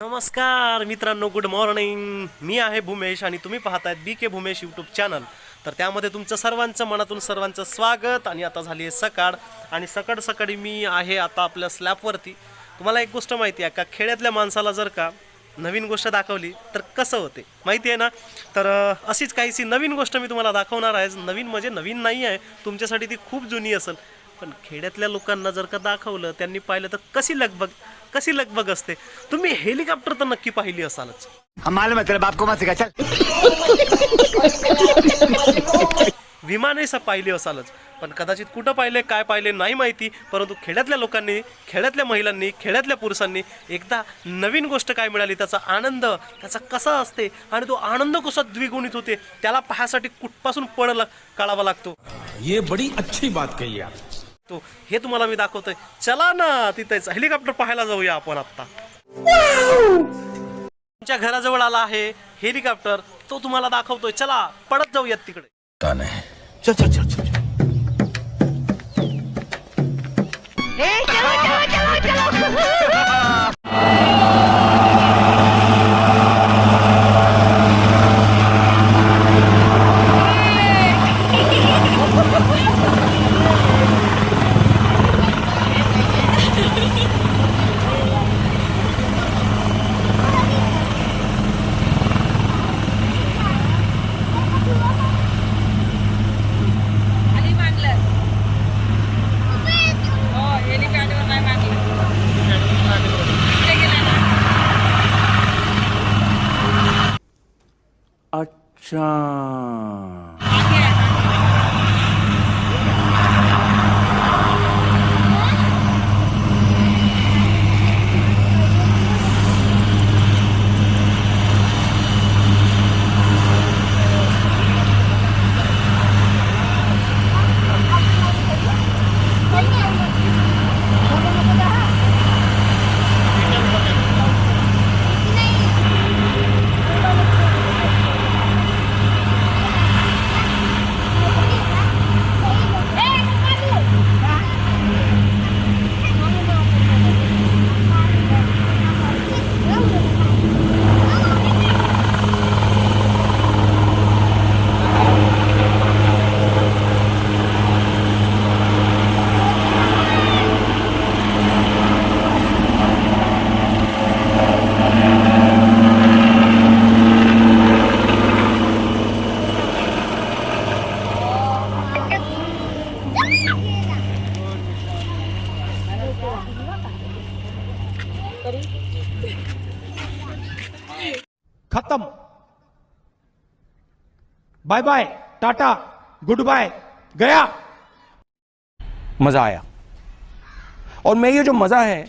नमस्कार मित्रांनो good morning मी आहे भूमेश आणि तुम्ही पाहतायत B K Bhumesh YouTube channel तर त्यामध्ये तुमचं सर्वांचं मनातून सर्वांचं स्वागत आणि आता झाली आहे सकाळ. आणि सकाळ सकाळी मी आहे आता आपल्या स्लॅबवरती तुम्हाला एक गोष्ट माहिती आहे का? खेड्यातल्या माणसाला जर का नवीन गोष्ट दाखवली तर कसं होते? माहिती आहे ना? तर अशीच काहीशी नवीन गोष्ट मी तुम्हाला दाखवणार आहे. नवीन म्हणजे नवीन नाही आहे. तुमच्यासाठी ती खूप जुनी असेल. पण खेड्यातल्या लोकांना जर का दाखवलं त्यांनी पाहिलं तर कशी लगबग कशी लगबग असते? तुम्ही हेलिकॉप्टर तर नक्की पाहिली असालच. हम मालूम है तेरे बाप को मत सिखा चल. विमानही स पाहिली असालच. पण कदाचित कुठं पाहिले काय पाहिले नाही माहिती परंतु खेड्यातल्या लोकांनी खेड्यातल्या महिलांनी खेड्यातल्या पुरुषांनी एकदा नवीन गोष्ट काय मिळाली त्याचा आनंद त्याचा कसा असते आणि तो आनंद कसा द्विगुणित होते त्याला पाहण्यासाठी कुठपासून पळ ला- काढावा लागतो? ये बड़ी अच्छी बात कही आप। तो. हे तुम्हाला मी दाखवतोय. चला ना तिथेच. हेलिकॉप्टर पाहायला जाऊया आपण आत्ता तुमच्या घराजवळ आला आहे हेलिकॉप्टर. तो तुम्हाला दाखवतोय. चला पडत जाऊयात तिकडे. चल चल चल चल मागे आहे खत्म। Bye bye tata good bye गया। मज़ा आया। और मैं ये जो मज़ा है